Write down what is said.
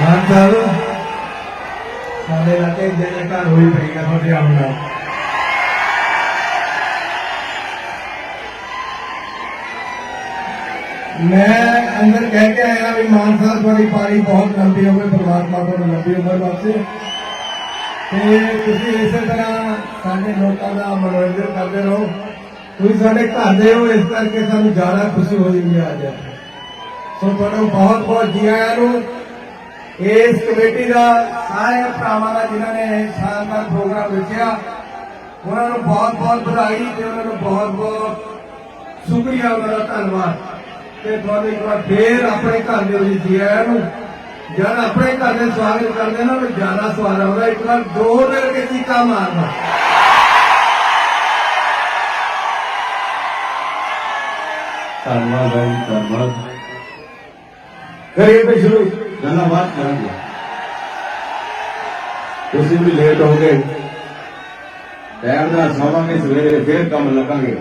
ਮਾਨ ਸਾਹਿਬ, ਸਾਡੇ ਇਲਾਕੇ ਜਿਹੜੇ ਘਰ ਹੋਈ ਪਈ ਆ ਤੁਹਾਡੇ ਨਾਲ ਮੈਂ ਅੰਦਰ ਕਹਿ ਕੇ ਆਇਆ ਵੀ ਮਾਨ ਸਾਹਿਬ, ਤੁਹਾਡੀ ਪਾਰੀ ਬਹੁਤ ਲੰਬੀ ਹੋਵੇ ਪਰਮਾਤਮਾ ਤੁਹਾਨੂੰ ਲੰਬੀ ਉਮਰ ਬਖਸ਼ੇ ਤੇ ਤੁਸੀਂ ਇਸੇ ਤਰ੍ਹਾਂ ਸਾਡੇ ਲੋਕਾਂ ਦਾ ਮਨੋਰੰਜਨ ਕਰਦੇ ਰਹੋ। ਤੁਸੀਂ ਸਾਡੇ ਘਰ ਦੇ ਹੋ, ਇਸ ਕਰਕੇ ਸਾਨੂੰ ਜ਼ਿਆਦਾ ਖੁਸ਼ੀ ਹੋ ਰਹੀ ਹੈ ਅੱਜ। ਸੋ ਤੁਹਾਨੂੰ ਬਹੁਤ ਬਹੁਤ ਜੀ ਆਇਆਂ ਨੂੰ ਇਸ ਕਮੇਟੀ ਦਾ ਸਾਰੇ ਭਰਾਵਾਂ ਦਾ ਜਿਨ੍ਹਾਂ ਨੇ ਇਹ ਸ਼ਾਨਦਾਰ ਪ੍ਰੋਗਰਾਮ ਰਚਿਆ, ਉਹਨਾਂ ਨੂੰ ਬਹੁਤ ਬਹੁਤ ਵਧਾਈ ਤੇ ਉਹਨਾਂ ਨੂੰ ਬਹੁਤ ਬਹੁਤ ਸ਼ੁਕਰੀਆ, ਉਹਨਾਂ ਦਾ ਧੰਨਵਾਦ। ਤੇ ਤੁਹਾਨੂੰ ਇੱਕ ਵਾਰ ਫੇਰ ਆਪਣੇ ਘਰ ਦੇ ਵਿੱਚ ਜੀ ਆਇਆਂ ਨੂੰ, ਜਦ ਆਪਣੇ ਘਰ ਦੇ ਸਵਾਗਤ ਕਰਦੇ ਨਾ ਉਹ ਜ਼ਿਆਦਾ ਸਵਾਦ ਆਉਂਦਾ। ਇੱਕ ਵਾਰ ਦੋ ਦਿਨ ਕੇ ਚੀਕਾ ਮਾਰਦਾ ਧੰਨਵਾਦ ਭਾਈ ਧੰਨਵਾਦ। ਕਰੀਏ ਸ਼ੁਰੂ ਗੱਲਾਂ ਬਾਤ ਕਰਾਂਗੇ। ਤੁਸੀਂ ਵੀ ਲੇਟ ਹੋ ਗਏ। ਟਾਈਮ ਨਾਲ ਸੌਵਾਂਗੇ, ਸਵੇਰੇ ਫੇਰ ਕੰਮ ਲੱਗਾਂਗੇ।